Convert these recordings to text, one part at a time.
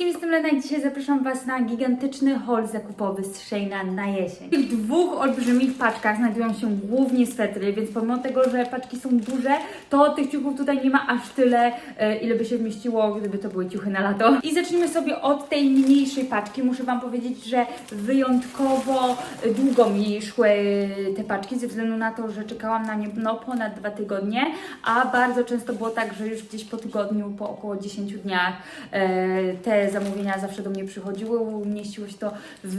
wszystkim, jestem Lena i dzisiaj zapraszam Was na gigantyczny haul zakupowy z Sheina na jesień. W tych dwóch olbrzymich paczkach znajdują się głównie swetry, więc pomimo tego, że paczki są duże, to tych ciuchów tutaj nie ma aż tyle, e, ile by się wmieściło, gdyby to były ciuchy na lato. I zacznijmy sobie od tej mniejszej paczki. Muszę Wam powiedzieć, że wyjątkowo długo mi szły te paczki, ze względu na to, że czekałam na nie no, ponad dwa tygodnie, a bardzo często było tak, że już gdzieś po tygodniu, po około 10 dniach e, te zamówienia zawsze do mnie przychodziły. Mieściło się to w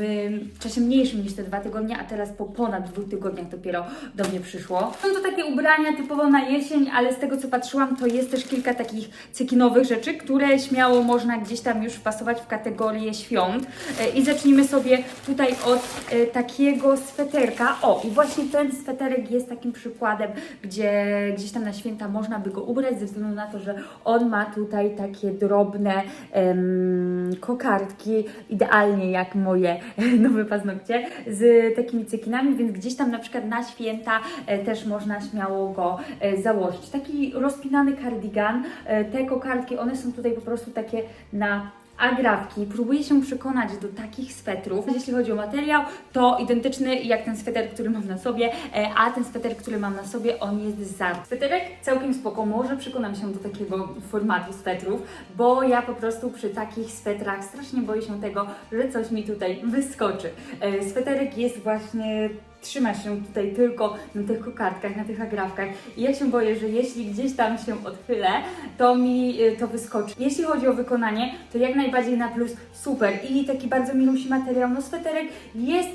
czasie mniejszym niż te dwa tygodnie, a teraz po ponad dwóch tygodniach dopiero do mnie przyszło. Są to takie ubrania typowo na jesień, ale z tego co patrzyłam, to jest też kilka takich cekinowych rzeczy, które śmiało można gdzieś tam już wpasować w kategorię świąt. E, I zacznijmy sobie tutaj od e, takiego sweterka. O, i właśnie ten sweterek jest takim przykładem, gdzie gdzieś tam na święta można by go ubrać, ze względu na to, że on ma tutaj takie drobne em, kokardki, idealnie jak moje nowe paznokcie, z takimi cekinami, więc gdzieś tam na przykład na święta e, też można śmiało go e, założyć. Taki rozpinany kardigan, e, te kokardki, one są tutaj po prostu takie na agrafki. Próbuję się przekonać do takich swetrów. Jeśli chodzi o materiał, to identyczny jak ten sweter, który mam na sobie, e, a ten sweter, który mam na sobie, on jest z Zara. Sweterek całkiem spoko, może przekonam się do takiego formatu swetrów, bo ja po prostu przy takich swetrach strasznie boję się tego, że coś mi tutaj wyskoczy. E, Sweterek jest właśnie trzyma się tutaj tylko na tych kokardkach, na tych agrafkach i ja się boję, że jeśli gdzieś tam się odchylę, to mi y, to wyskoczy. Jeśli chodzi o wykonanie, to jak najbardziej na plus super i taki bardzo milusi materiał. No sweterek jest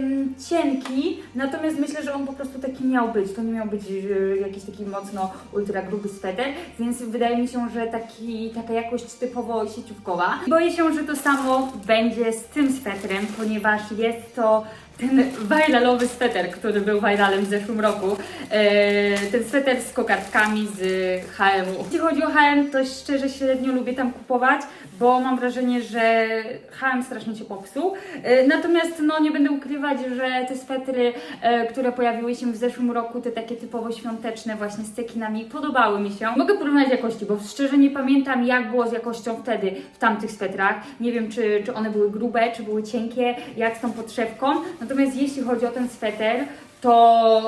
ym, cienki, natomiast myślę, że on po prostu taki miał być. To nie miał być y, jakiś taki mocno ultra gruby sweter, więc wydaje mi się, że taki, taka jakość typowo sieciówkowa. Boję się, że to samo będzie z tym swetrem, ponieważ jest to ten viralowy sweter, który był viralem w zeszłym roku. E, ten sweter z kokardkami z H&M-u. Jeśli chodzi o H&M, to szczerze średnio lubię tam kupować, bo mam wrażenie, że H&M strasznie się popsuł. E, natomiast no nie będę ukrywać, że te swetry, e, które pojawiły się w zeszłym roku, te takie typowo świąteczne właśnie z cekinami, podobały mi się. Mogę porównać jakości, bo szczerze nie pamiętam jak było z jakością wtedy w tamtych swetrach. Nie wiem, czy, czy one były grube, czy były cienkie, jak z tą podszewką. Natomiast jeśli chodzi o ten sweter, to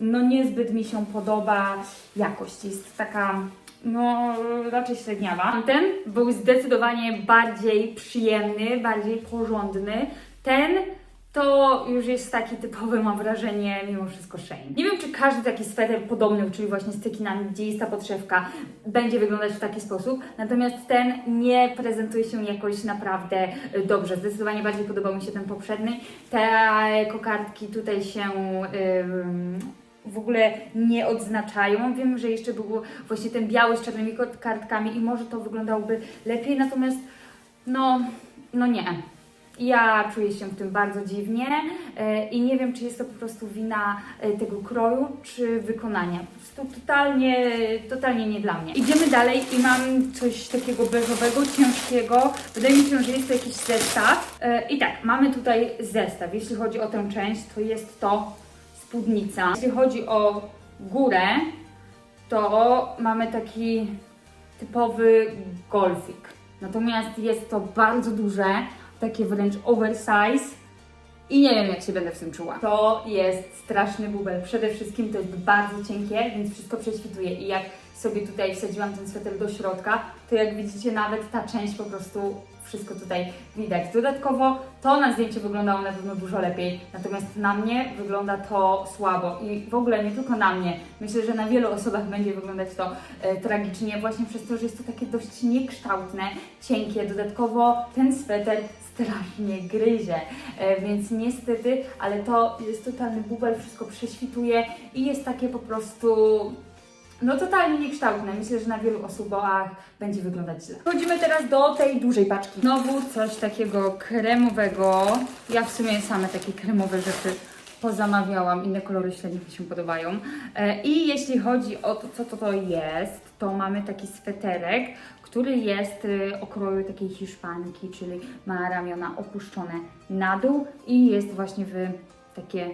no niezbyt mi się podoba jakość. Jest taka no raczej średniawa. Ten był zdecydowanie bardziej przyjemny, bardziej porządny. Ten to już jest taki typowy, mam wrażenie, mimo wszystko Shane. Nie wiem, czy każdy taki sweter podobny, czyli właśnie z cekinami, gdzie jest ta podszewka, będzie wyglądać w taki sposób. Natomiast ten nie prezentuje się jakoś naprawdę y, dobrze. Zdecydowanie bardziej podobał mi się ten poprzedni. Te kokardki tutaj się... w ogóle nie odznaczają. Wiem, że jeszcze był właśnie ten biały z czarnymi kartkami i może to wyglądałoby lepiej, natomiast no, no nie. Ja czuję się w tym bardzo dziwnie e, i nie wiem, czy jest to po prostu wina e, tego kroju, czy wykonania. Po prostu totalnie, totalnie nie dla mnie. Idziemy dalej i mam coś takiego beżowego, ciężkiego. Wydaje mi się, że jest to jakiś zestaw. E, I tak, mamy tutaj zestaw. Jeśli chodzi o tę część, to jest to spódnica. Jeśli chodzi o górę, to mamy taki typowy golfik. Natomiast jest to bardzo duże, takie wręcz oversize i nie wiem jak się będę w tym czuła. To jest straszny bubel. Przede wszystkim to jest bardzo cienkie, więc wszystko prześwituje i jak sobie tutaj wsadziłam ten sweter do środka, to jak widzicie nawet ta część po prostu wszystko tutaj widać. Dodatkowo to na zdjęciu wyglądało na pewno dużo lepiej, natomiast na mnie wygląda to słabo i w ogóle nie tylko na mnie. Myślę, że na wielu osobach będzie wyglądać to e, tragicznie właśnie przez to, że jest to takie dość niekształtne, cienkie. Dodatkowo ten sweter strasznie gryzie, e, więc niestety, ale to jest totalny bubel, wszystko prześwituje i jest takie po prostu no totalnie niekształtne. Myślę, że na wielu osobach będzie wyglądać źle. Przechodzimy teraz do tej dużej paczki. Znowu coś takiego kremowego. Ja w sumie same takie kremowe rzeczy pozamawiałam. Inne kolory średnio mi się podobają. E, I jeśli chodzi o to, co to, to jest, to mamy taki sweterek, który jest y, okroju takiej hiszpanki, czyli ma ramiona opuszczone na dół i jest właśnie w takie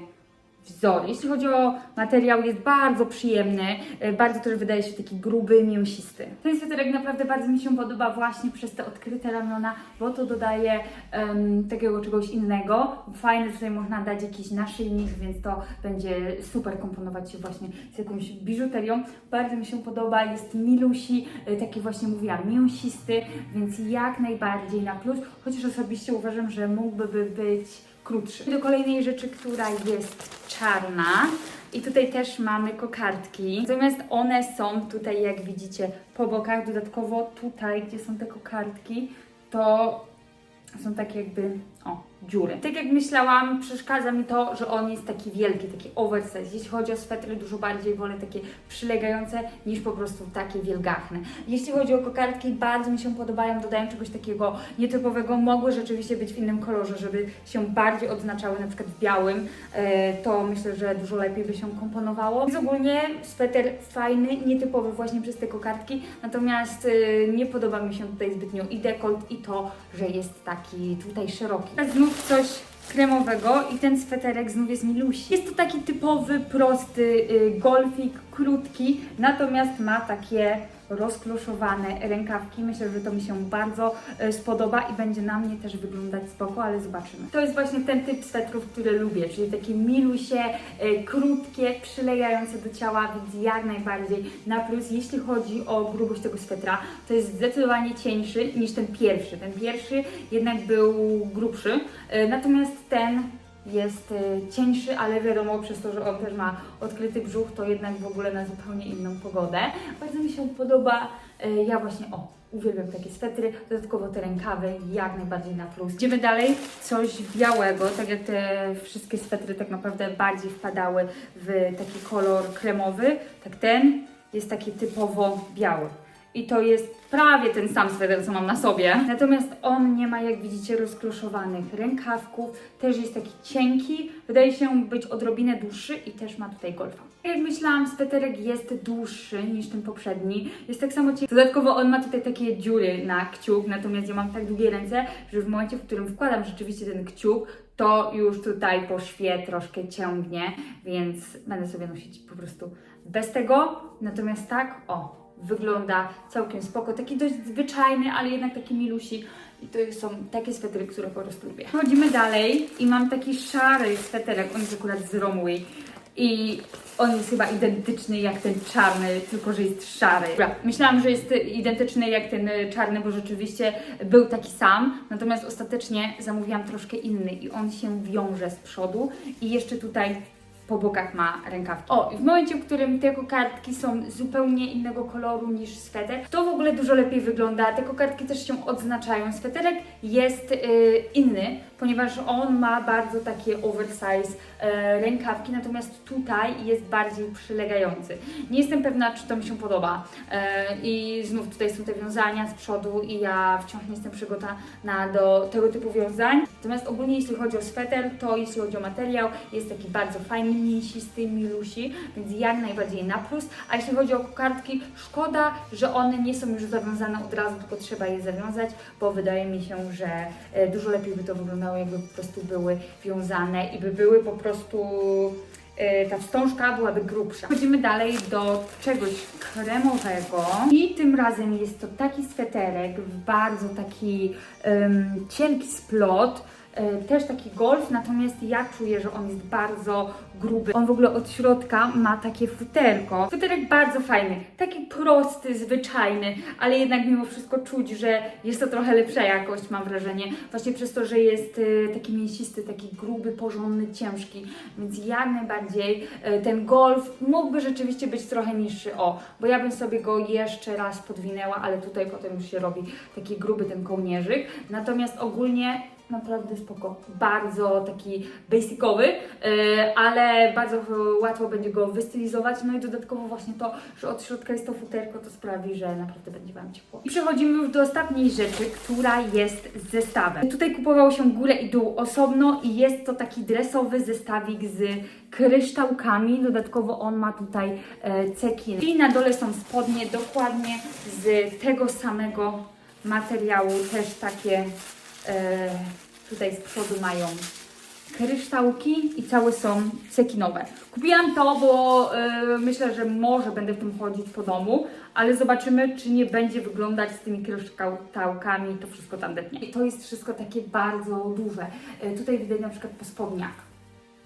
wzory. Jeśli chodzi o materiał, jest bardzo przyjemny, e, bardzo też wydaje się taki gruby, mięsisty. Ten sweterek naprawdę bardzo mi się podoba właśnie przez te odkryte ramiona, bo to dodaje em, takiego czegoś innego. Fajne tutaj można dać jakiś naszyjnik, więc to będzie super komponować się właśnie z jakąś biżuterią. Bardzo mi się podoba, jest milusi, e, taki właśnie mówiłam, mięsisty, więc jak najbardziej na plus, chociaż osobiście uważam, że mógłby być krótszy. Do kolejnej rzeczy, która jest czarna. I tutaj też mamy kokardki. Natomiast one są tutaj, jak widzicie, po bokach. Dodatkowo tutaj, gdzie są te kokardki, to są takie jakby, o, dziury. Tak jak myślałam, przeszkadza mi to, że on jest taki wielki, taki oversize. Jeśli chodzi o swetry, dużo bardziej wolę takie przylegające niż po prostu takie wielgachne. Jeśli chodzi o kokardki, bardzo mi się podobają, dodają czegoś takiego nietypowego. Mogły rzeczywiście być w innym kolorze, żeby się bardziej odznaczały, na przykład w białym. E, to myślę, że dużo lepiej by się komponowało. Więc ogólnie sweter fajny, nietypowy właśnie przez te kokardki, natomiast e, nie podoba mi się tutaj zbytnio i dekolt i to, że jest taki tutaj szeroki. Teraz znów coś kremowego i ten sweterek znów jest milusi. Jest to taki typowy, prosty y, golfik, krótki, natomiast ma takie rozkloszowane rękawki. Myślę, że to mi się bardzo y, spodoba i będzie na mnie też wyglądać spoko, ale zobaczymy. To jest właśnie ten typ swetrów, który lubię, czyli takie milusie, y, krótkie, przylejające do ciała, więc jak najbardziej na plus. Jeśli chodzi o grubość tego swetra, to jest zdecydowanie cieńszy niż ten pierwszy. Ten pierwszy jednak był grubszy, y, natomiast ten jest y, cieńszy, ale wiadomo, przez to, że on też ma odkryty brzuch, to jednak w ogóle na zupełnie inną pogodę. Bardzo mi się podoba, y, ja właśnie, o, uwielbiam takie swetry, dodatkowo te rękawy, jak najbardziej na plus. Idziemy dalej, coś białego, tak jak te wszystkie swetry tak naprawdę bardziej wpadały w taki kolor kremowy, tak ten jest taki typowo biały. I to jest prawie ten sam sweter, co mam na sobie. Natomiast on nie ma, jak widzicie, rozkloszowanych rękawków. Też jest taki cienki. Wydaje się być odrobinę dłuższy i też ma tutaj golfa. Jak myślałam, sweterek jest dłuższy niż ten poprzedni. Jest tak samo cienki. Dodatkowo on ma tutaj takie dziury na kciuk, natomiast ja mam tak długie ręce, że w momencie, w którym wkładam rzeczywiście ten kciuk, to już tutaj po szwie troszkę ciągnie, więc będę sobie nosić po prostu bez tego. Natomiast tak, o, wygląda całkiem spoko. Taki dość zwyczajny, ale jednak taki milusi. I to są takie swetry, które po prostu lubię. Chodzimy dalej i mam taki szary sweterek, on jest akurat z Romway. I on jest chyba identyczny jak ten czarny, tylko że jest szary. Dobra, myślałam, że jest identyczny jak ten czarny, bo rzeczywiście był taki sam. Natomiast ostatecznie zamówiłam troszkę inny i on się wiąże z przodu i jeszcze tutaj po bokach ma rękawki. O, i w momencie, w którym te kokardki są zupełnie innego koloru niż sweter, to w ogóle dużo lepiej wygląda. Te kokardki też się odznaczają. Sweterek jest y, inny, ponieważ on ma bardzo takie oversize e, rękawki, natomiast tutaj jest bardziej przylegający. Nie jestem pewna, czy to mi się podoba. E, I znów tutaj są te wiązania z przodu i ja wciąż nie jestem przygotowana do tego typu wiązań. Natomiast ogólnie jeśli chodzi o sweter, to jeśli chodzi o materiał, jest taki bardzo fajny, mięsisty, milusi, więc jak najbardziej na plus. A jeśli chodzi o kokardki, szkoda, że one nie są już zawiązane od razu, tylko trzeba je zawiązać, bo wydaje mi się, że e, dużo lepiej by to wyglądało, jakby po prostu były wiązane i by były po prostu e, ta wstążka byłaby grubsza. Chodzimy dalej do czegoś kremowego i tym razem jest to taki sweterek w bardzo taki em, cienki splot, też taki golf, natomiast ja czuję, że on jest bardzo gruby. On w ogóle od środka ma takie futerko. Futerek bardzo fajny, taki prosty, zwyczajny, ale jednak mimo wszystko czuć, że jest to trochę lepsza jakość, mam wrażenie. Właśnie przez to, że jest e, taki mięsisty, taki gruby, porządny, ciężki, więc jak najbardziej e, ten golf mógłby rzeczywiście być trochę niższy. O, bo ja bym sobie go jeszcze raz podwinęła, ale tutaj potem już się robi taki gruby ten kołnierzyk. Natomiast ogólnie naprawdę spoko. Bardzo taki basicowy, yy, ale bardzo łatwo będzie go wystylizować. No i dodatkowo właśnie to, że od środka jest to futerko, to sprawi, że naprawdę będzie Wam ciepło. I przechodzimy już do ostatniej rzeczy, która jest zestawem. Tutaj kupowało się górę i dół osobno i jest to taki dresowy zestawik z kryształkami. Dodatkowo on ma tutaj e, cekin. I na dole są spodnie dokładnie z tego samego materiału, też takie e, tutaj z przodu mają kryształki i całe są cekinowe. Kupiłam to, bo y, myślę, że może będę w tym chodzić po domu, ale zobaczymy, czy nie będzie wyglądać z tymi kryształkami to wszystko tandetnie. I to jest wszystko takie bardzo duże. Y, tutaj widać na przykład po spodniach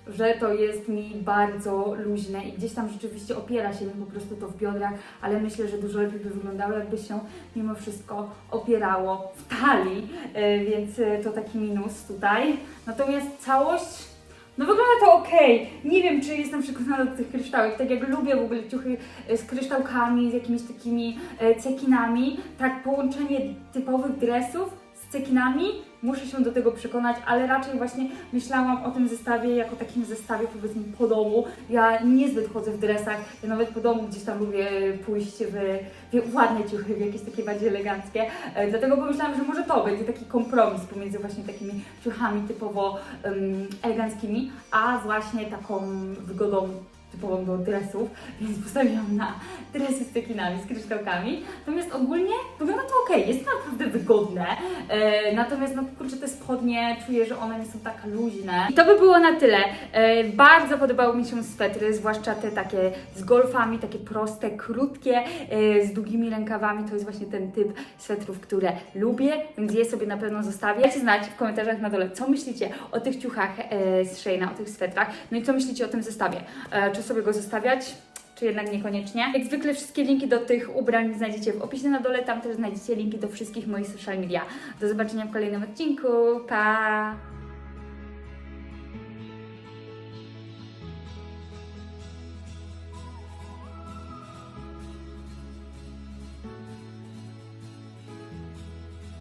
że to jest mi bardzo luźne i gdzieś tam rzeczywiście opiera się mi po prostu to w biodrach, ale myślę, że dużo lepiej by wyglądało, jakby się mimo wszystko opierało w talii, e, więc e, to taki minus tutaj. Natomiast całość, no wygląda to ok. Nie wiem, czy jestem przekonana do tych kryształek, tak jak lubię w ogóle ciuchy e, z kryształkami, z jakimiś takimi cekinami, tak połączenie typowych dresów z cekinami, muszę się do tego przekonać, ale raczej właśnie myślałam o tym zestawie jako takim zestawie powiedzmy po domu. Ja niezbyt chodzę w dresach, ja nawet po domu gdzieś tam lubię pójść w, w ładne ciuchy, w jakieś takie bardziej eleganckie, e, dlatego pomyślałam, że może to będzie taki kompromis pomiędzy właśnie takimi ciuchami typowo em, eleganckimi, a właśnie taką wygodą typową do dresów, więc postawiłam na dresy z cekinami, z kryształkami. Natomiast ogólnie wygląda to ok, jest naprawdę wygodne. E, natomiast no kurczę, te spodnie, czuję, że one nie są tak luźne. I to by było na tyle. E, bardzo podobały mi się swetry, zwłaszcza te takie z golfami, takie proste, krótkie, e, z długimi rękawami. To jest właśnie ten typ swetrów, które lubię, więc je sobie na pewno zostawię. Dajcie znać w komentarzach na dole, co myślicie o tych ciuchach e, z Sheina, o tych swetrach, no i co myślicie o tym zestawie. E, czy sobie go zostawiać? czy jednak niekoniecznie. Jak zwykle wszystkie linki do tych ubrań znajdziecie w opisie na dole, tam też znajdziecie linki do wszystkich moich social media. Do zobaczenia w kolejnym odcinku, pa!